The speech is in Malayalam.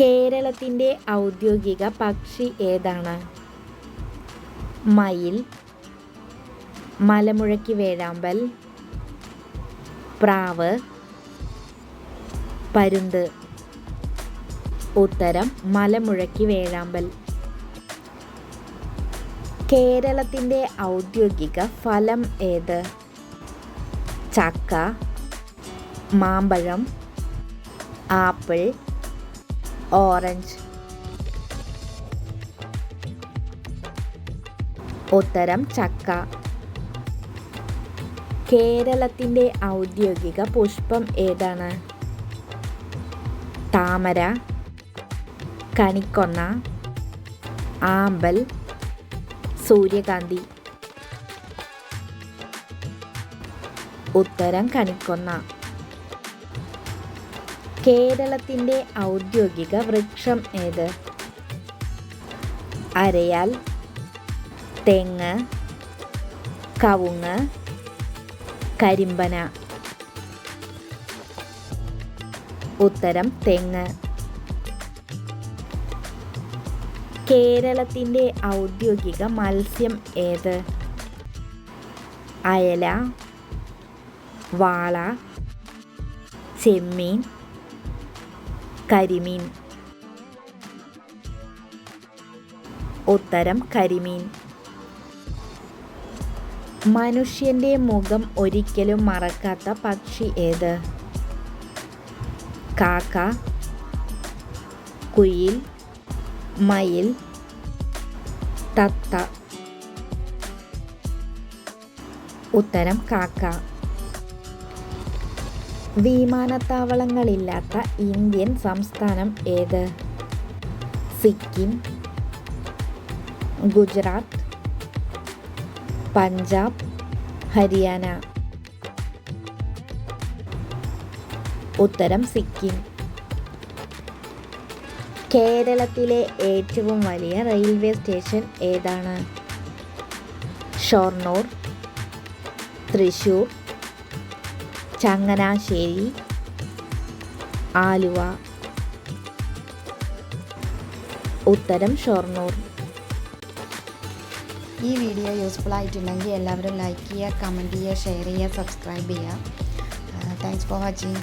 കേരളത്തിന്റെ ഔദ്യോഗിക പക്ഷി ഏതാണ്? മയിൽ മലമുഴക്കി വേഴാമ്പൽ പ്രാവ് പരുന്ത്. ഉത്തരം മലമുഴക്കി വേഴാമ്പൽ. കേരളത്തിന്റെ ഔദ്യോഗിക ഫലം ഏത്? ചക്ക മാമ്പഴം ആപ്പിൾ ഓറഞ്ച്. ഉത്തരം ചക്ക. കേരളത്തിന്റെ ഔദ്യോഗിക പുഷ്പം ഏതാണ്? താമര കണിക്കൊന്ന ആമ്പൽ സൂര്യകാന്തി. ഉത്തരം കണിക്കൊന്ന. കേരളത്തിന്റെ ഔദ്യോഗിക വൃക്ഷം ഏത്? അരയാൽ തെങ്ങ് കവുങ്ങ് കരിമ്പന. ഉത്തരം തെങ്ങ്. കേരളത്തിന്റെ ഔദ്യോഗിക മത്സ്യം ഏത്? അയല വാള ചെമ്മീൻ കരിമീൻ. ഉത്തരം കരിമീൻ. മനുഷ്യന്റെ മുഖം ഒരിക്കലും മറക്കാത്ത പക്ഷി ഏത്? കാക്ക കുയിൽ മയിൽ തത്ത. ഉത്തരം കാക്ക. വിമാനത്താവളങ്ങളില്ലാത്ത ഇന്ത്യൻ സംസ്ഥാനം ഏത്? സിക്കിം ഗുജറാത്ത് പഞ്ചാബ് ഹരിയാന. ഉത്തരം സിക്കിം. കേരളത്തിലെ ഏറ്റവും വലിയ റെയിൽവേ സ്റ്റേഷൻ ഏതാണ്? ഷൊർണൂർ തൃശൂർ ചങ്ങനാശ്ശേരി ആലുവ ഉത്തരം ഷൊർണൂർ. ഈ വീഡിയോ യൂസ്ഫുൾ ആയിട്ടുണ്ടെങ്കിൽ എല്ലാവരും ലൈക്ക് ചെയ്യുക കമന്റ് ചെയ്യുക ഷെയർ ചെയ്യുക സബ്സ്ക്രൈബ് ചെയ്യുക. Thanks for watching